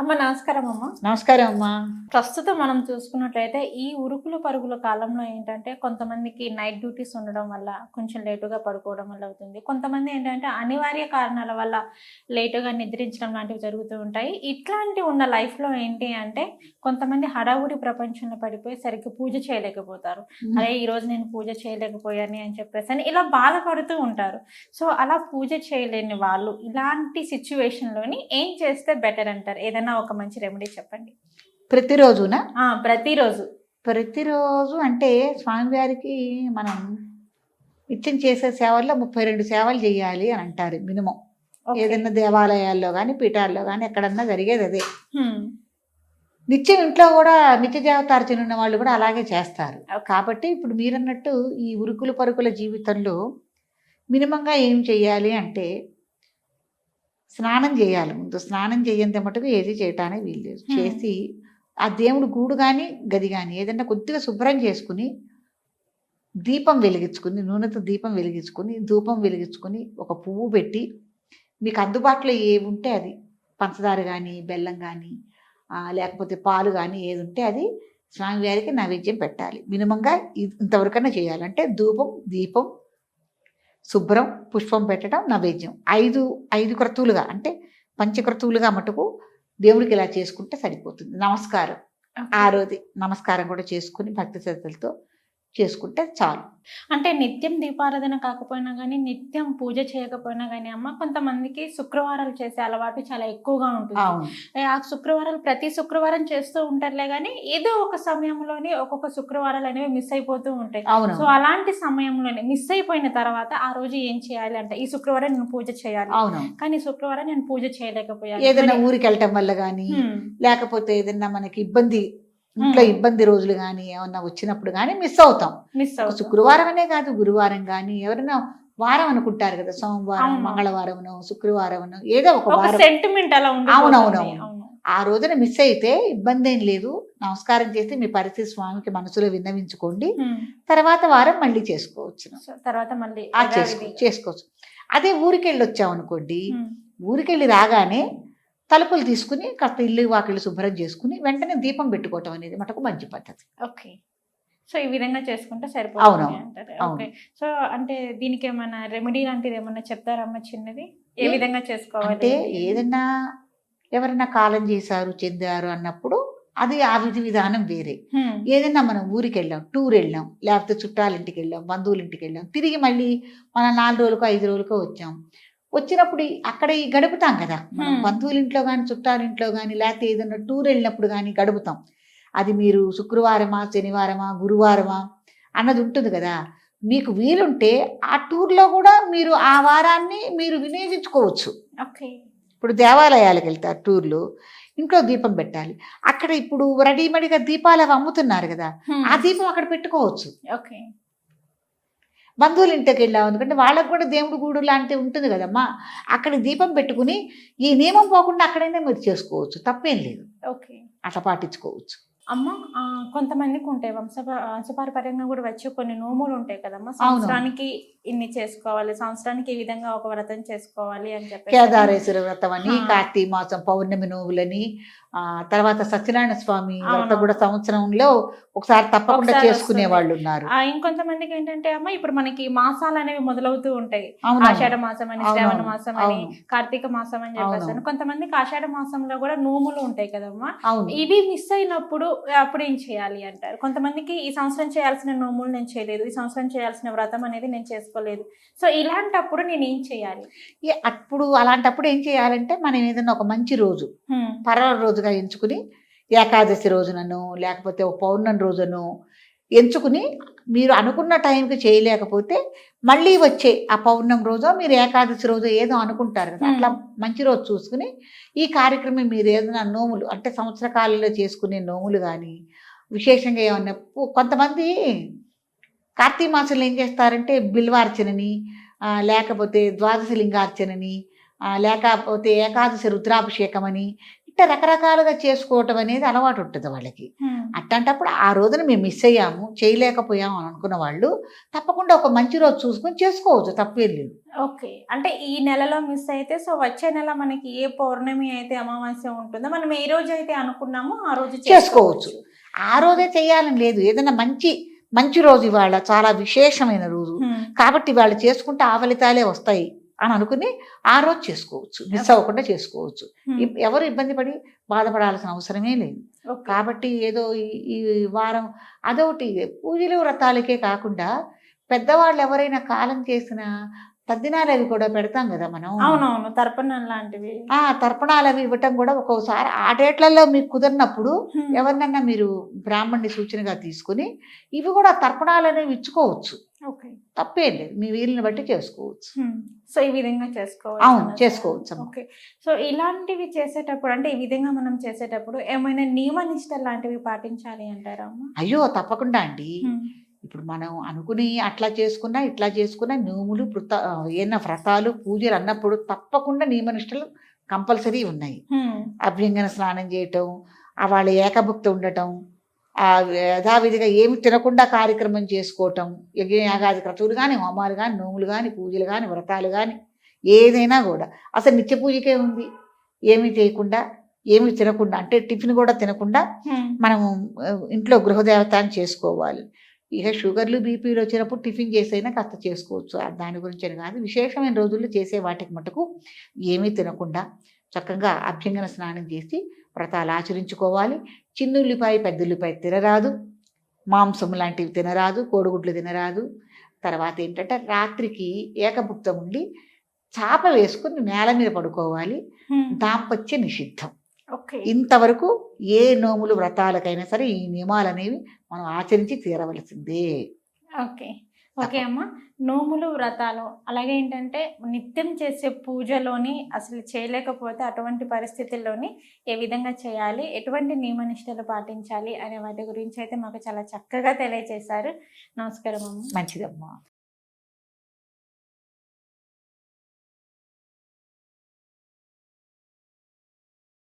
అమ్మ నమస్కారం అమ్మ. నమస్కారం అమ్మా. ప్రస్తుతం మనం చూసుకున్నట్లయితే ఈ ఉరుకులు పరుగుల కాలంలో ఏంటంటే కొంతమందికి నైట్ డ్యూటీస్ ఉండడం వల్ల కొంచెం లేటుగా పడుకోవడం వల్ల అవుతుంది. కొంతమంది ఏంటంటే అనివార్య కారణాల వల్ల లేటుగా నిద్రించడం లాంటివి జరుగుతూ ఉంటాయి. ఇట్లాంటి ఉన్న లైఫ్లో ఏంటి అంటే కొంతమంది హడావుడి ప్రపంచంలో పడిపోయి సరిగ్గా పూజ చేయలేకపోతారు. అరే ఈ రోజు నేను పూజ చేయలేకపోయాను అని చెప్పేసి అని ఇలా బాధపడుతూ ఉంటారు. సో అలా పూజ చేయలేని వాళ్ళు ఇలాంటి సిచ్యువేషన్లోని ఏం చేస్తే బెటర్ అంటారు? ఏదైనా ఒక మంచి రెమెడీ చెప్పండి ప్రతిరోజున ప్రతిరోజు ప్రతిరోజు అంటే స్వామివారికి మనం నిత్యం చేసే సేవల్లో ముప్పై రెండు సేవలు చేయాలి అని అంటారు మినిమం. ఏదైనా దేవాలయాల్లో కానీ పీఠాల్లో కానీ ఎక్కడన్నా జరిగేది అదే. నిత్యం ఇంట్లో కూడా నిత్య దేవతార్చన ఉన్న వాళ్ళు కూడా అలాగే చేస్తారు. కాబట్టి ఇప్పుడు మీరన్నట్టు ఈ ఉరుకులు పరుకుల జీవితంలో మినిమంగా ఏం చేయాలి అంటే స్నానం చేయాలి. ముందు స్నానం చేయంత మటుకు ఏది చేయటానికి వీల్లేదు. చేసి ఆ దేవుడు గూడు కానీ గది కానీ ఏదన్నా కొద్దిగా శుభ్రం చేసుకుని దీపం వెలిగించుకుని నూనెతో దీపం వెలిగించుకుని ధూపం వెలిగించుకుని ఒక పువ్వు పెట్టి మీకు అందుబాటులో ఏవి ఉంటే అది పంచదార కానీ బెల్లం కానీ లేకపోతే పాలు కానీ ఏది ఉంటే అది స్వామివారికి నైవేద్యం పెట్టాలి. మినిమంగా ఇ- ఇంతవరకన్నా చేయాలంటే ధూపం దీపం శుభ్రం పుష్పం పెట్టడం నైవేద్యం. ఐదు ఐదు క్రతువులుగా అంటే పంచక్రతువులుగా మటుకు దేవుడికి ఇలా చేసుకుంటే సరిపోతుంది. నమస్కారం. ఆ రోజు నమస్కారం కూడా చేసుకుని భక్తి శ్రద్ధలతో చేసుకుంటే చాలు. అంటే నిత్యం దీపారాధన కాకపోయినా కానీ నిత్యం పూజ చేయకపోయినా కానీ అమ్మ కొంతమందికి శుక్రవారాలు చేసే అలవాటు చాలా ఎక్కువగా ఉంటుంది. ఆ శుక్రవారాలు ప్రతి శుక్రవారం చేస్తూ ఉంటారులే కానీ ఏదో ఒక సమయంలోనే ఒక్కొక్క శుక్రవారాలు అనేవి మిస్ అయిపోతూ ఉంటాయి. సో అలాంటి సమయంలోనే మిస్ అయిపోయిన తర్వాత ఆ రోజు ఏం చేయాలి అంటే ఈ శుక్రవారం నేను పూజ చేయాలి. కానీ శుక్రవారం నేను పూజ చేయలేకపోయాను. ఏదైనా ఊరికి వెళ్ళటం వల్ల కానీ. లేకపోతే ఏదైనా మనకి ఇబ్బంది ఇంట్లో. ఇబ్బంది రోజులు కానీ ఏమన్నా వచ్చినప్పుడు కానీ మిస్ అవుతాం మిస్ శుక్రవారం అనే కాదు గురువారం కానీ ఎవరైనా వారం అనుకుంటారు కదా సోమవారం. మంగళవారం శుక్రవారం ఏదో ఒక వారం సెంటిమెంట్ అలా అవునవునవును. అవును ఆ రోజున మిస్ అయితే ఇబ్బంది ఏం లేదు నమస్కారం చేసి మీ పరిస్థితి స్వామికి మనసులో విన్నవించుకోండి. తర్వాత వారం మళ్ళీ చేసుకోవచ్చు తర్వాత మళ్ళీ చేసుకోవచ్చు అదే ఊరికి వెళ్ళి వచ్చాం అనుకోండి హ్మ్. ఊరికి వెళ్ళి రాగానే తలుపులు తీసుకుని కాస్త ఇల్లు వాకిళ్ళు శుభ్రం చేసుకుని వెంటనే దీపం పెట్టుకోవటం అనేది మటుకు మంచి పద్ధతి. ఓకే. సో ఈ విధంగా చేసుకుంటే సరిపోతుంది. ఓకే. సో అంటే దీనికి ఏమైనా రెమెడీ లాంటిది ఏమన్నా చెప్తారమ్మా చిన్నది? ఏ విధంగా చేసుకోవాలి? అంటే ఏదైనా ఎవరైనా కాలం చేశారు చెందారు అన్నప్పుడు అది ఆ విధి విధానం వేరే. ఏదైనా మనం ఊరికి వెళ్ళాం టూర్ వెళ్ళాం లేకపోతే చుట్టాల ఇంటికి వెళ్ళాం బంధువుల ఇంటికి వెళ్ళాం తిరిగి మళ్ళీ మన నాలుగు రోజులకో ఐదు రోజులకో వచ్చాం. వచ్చినప్పుడు అక్కడ ఈ గడుపుతాం కదా. బంధువుల ఇంట్లో కానీ చుట్టాల ఇంట్లో కానీ లేకపోతే ఏదైనా టూర్ వెళ్ళినప్పుడు కానీ గడుపుతాం. అది మీరు శుక్రవారమా శనివారమా గురువారమా అన్నది ఉంటుంది కదా. మీకు వీలుంటే ఆ టూర్లో కూడా మీరు ఆ వారాన్ని మీరు వినియోగించుకోవచ్చు ఓకే. ఇప్పుడు దేవాలయాలకు వెళ్తారు టూర్లు ఇంట్లో దీపం పెట్టాలి. అక్కడ ఇప్పుడు రెడీమేడ్గా దీపాలు అవి అమ్ముతున్నారు కదా. ఆ దీపం అక్కడ పెట్టుకోవచ్చు. ఓకే. బంధువుల ఇంటికి వెళ్ళాం. ఎందుకంటే వాళ్ళకు కూడా దేవుడు గూడు లాంటివి ఉంటుంది కదమ్మా. అక్కడ దీపం పెట్టుకుని ఈ నియమం పోకుండా అక్కడైనా మీరు చేసుకోవచ్చు. తప్పేం లేదు. ఓకే. అట్లా పాటించుకోవచ్చు. అమ్మ కొంతమందికి ఉంటాయి వంశ వంశపారపర్యంగా కూడా వచ్చే కొన్ని నోములు ఉంటాయి కదమ్మా సంవత్సరానికి ఇన్ని చేసుకోవాలి సంవత్సరానికి ఈ విధంగా ఒక వ్రతం చేసుకోవాలి అని చెప్పి కేదారేశ్వర వ్రతం అని. కార్తీక మాసం పౌర్ణమి నోవులని ఆ తర్వాత సత్యనారాయణ స్వామి వ్రతం. కూడా సంవత్సరంలో ఒకసారి తప్పకుండా చేసుకునే. వాళ్ళు ఉన్నారు ఇంకొంతమందికి ఏంటంటే అమ్మ ఇప్పుడు మనకి మాసాలు అనేవి మొదలవుతూ ఉంటాయి ఆషాఢ మాసం అని. శ్రావణ మాసం అని. కార్తీక మాసం అని చెప్పేసి. కొంతమందికి ఆషాఢ మాసంలో కూడా నోములు ఉంటాయి కదమ్మా ఇవి మిస్ అయినప్పుడు అప్పుడు ఏం చేయాలి అంటారు? కొంతమందికి ఈ సంవత్సరం చేయాల్సిన నోములు నేను చేయలేదు ఈ సంవత్సరం చేయాల్సిన వ్రతం అనేది నేను చేసుకోలేదు. సో ఇలాంటప్పుడు నేను ఏం చేయాలి? అప్పుడు అలాంటప్పుడు ఏం చేయాలంటే మనం ఏదైనా ఒక మంచి రోజు హ్మ్. పర్వ రోజుగా ఎంచుకుని ఏకాదశి రోజునను లేకపోతే ఒక పౌర్ణమి రోజును ఎంచుకుని మీరు అనుకున్న టైంకి చేయలేకపోతే మళ్ళీ వచ్చే ఆ పౌర్ణమి రోజు మీరు ఏకాదశి రోజు ఏదో అనుకుంటారు కదా. అట్లా మంచి రోజు చూసుకుని ఈ కార్యక్రమం మీరు ఏదైనా నోములు అంటే సంవత్సర కాలంలో చేసుకునే నోములు కానీ విశేషంగా ఏమన్నా కొంతమంది కార్తీక మాసంలో ఏం చేస్తారంటే బిల్వార్చనని లేకపోతే ద్వాదశ లింగార్చనని లేకపోతే ఏకాదశి రుద్రాభిషేకం అని ఇట్లా రకరకాలుగా చేసుకోవటం అనేది అలవాటు ఉంటుంది వాళ్ళకి. అట్లాంటప్పుడు ఆ రోజున మేము మిస్ అయ్యాము చేయలేకపోయాము అని అనుకున్న వాళ్ళు తప్పకుండా ఒక మంచి రోజు చూసుకొని చేసుకోవచ్చు తప్పేం లేదు. ఓకే. అంటే ఈ నెలలో మిస్ అయితే సో వచ్చే నెల మనకి ఏ పౌర్ణమి అయితే అమావాస్య ఉంటుందో మనం ఏ రోజు అయితే అనుకున్నామో ఆ రోజు చేసుకోవచ్చు. ఆ రోజే చేయాలని లేదు. ఏదైనా మంచి మంచి రోజు ఇవాళ చాలా విశేషమైన రోజు. కాబట్టి వాళ్ళు చేసుకుంటే ఆ ఫలితాలే వస్తాయి. అని అనుకుని ఆ రోజు చేసుకోవచ్చు. మిస్ అవ్వకుండా చేసుకోవచ్చు. ఎవరు ఇబ్బంది పడి బాధపడాల్సిన అవసరమే లేదు. కాబట్టి ఏదో ఈ- ఈ వారం అదొకటి. పూజలు వ్రతాలకే కాకుండా పెద్దవాళ్ళు ఎవరైనా కాలం చేసిన తద్దినాలు అవి కూడా పెడతాం కదా మనం అవునవును తర్పణం లాంటివి ఆ తర్పణాలు అవి ఇవ్వటం కూడా ఒక్కోసారి ఆ డేట్లలో మీకు కుదిరినప్పుడు. ఎవరినన్నా మీరు బ్రాహ్మణ్ణి సూచనగా తీసుకుని ఇవి కూడా తర్పణాలు అనేవి ఇచ్చుకోవచ్చు ఓకే తప్పేం లేదు మీ వీలుని బట్టి చేసుకోవచ్చు. సో ఈ విధంగా చేసుకోవచ్చు అవును. చేసుకోవచ్చు. ఓకే సో ఇలాంటివి చేసేటప్పుడు అంటే ఈ విధంగా మనం చేసేటప్పుడు ఏమైనా నియమ నిష్టలు లాంటివి పాటించాలి అంటారా అయ్యో తప్పకుండా అండి. ఇప్పుడు మనం అనుకుని అట్లా చేసుకున్నా ఇట్లా చేసుకున్నా నోములు వృత ఏమైనా వ్రతాలు పూజలు అన్నప్పుడు తప్పకుండా నియమనిష్టలు కంపల్సరీ ఉన్నాయి. అభ్యంగన స్నానం చేయటం వాళ్ళ ఏకభుక్త ఉండటం ఆ యథావిధిగా ఏమి తినకుండా కార్యక్రమం చేసుకోవటం యజ్ఞయాగాది క్రతువులు కానీ హోమాలు కానీ నోములు కానీ పూజలు కానీ వ్రతాలు కానీ ఏదైనా కూడా అసలు నిత్య పూజకే ఉంది. ఏమీ చేయకుండా ఏమీ తినకుండా అంటే టిఫిన్ కూడా తినకుండా ఆ, ఇంట్లో గృహదేవతాన్ని చేసుకోవాలి. ఇక షుగర్లు బీపీలు వచ్చినప్పుడు టిఫిన్ చేసైనా కాస్త చేసుకోవచ్చు. దాని గురించి అని కాదు. విశేషమైన రోజుల్లో చేసే వాటికి మటుకు ఏమీ తినకుండా చక్కగా అభ్యంగన స్నానం చేసి వ్రతాలు ఆచరించుకోవాలి. చిన్నుల్లిపాయ పెద్దల్లిపాయ తినరాదు. మాంసం లాంటివి తినరాదు. కోడిగుడ్లు తినరాదు. తర్వాత ఏంటంటే రాత్రికి ఏకభుక్తం ఉండి చాప వేసుకుని నేల మీద పడుకోవాలి. దాంపత్య నిషిద్ధం. ఇంతవరకు ఏ నోములు వ్రతాలకైనా సరే ఈ నియమాలు అనేవి మనం ఆచరించి తీరవలసిందే. ఓకే. ఓకే అమ్మ. నోములు వ్రతాలు అలాగే ఏంటంటే నిత్యం చేసే పూజలోని అసలు చేయలేకపోతే అటువంటి పరిస్థితుల్లోని ఏ విధంగా చేయాలి ఎటువంటి నియమనిష్టలు పాటించాలి అనే వాటి గురించి అయితే మాకు చాలా చక్కగా తెలియజేశారు. నమస్కారం అమ్మ. మంచిదమ్మా.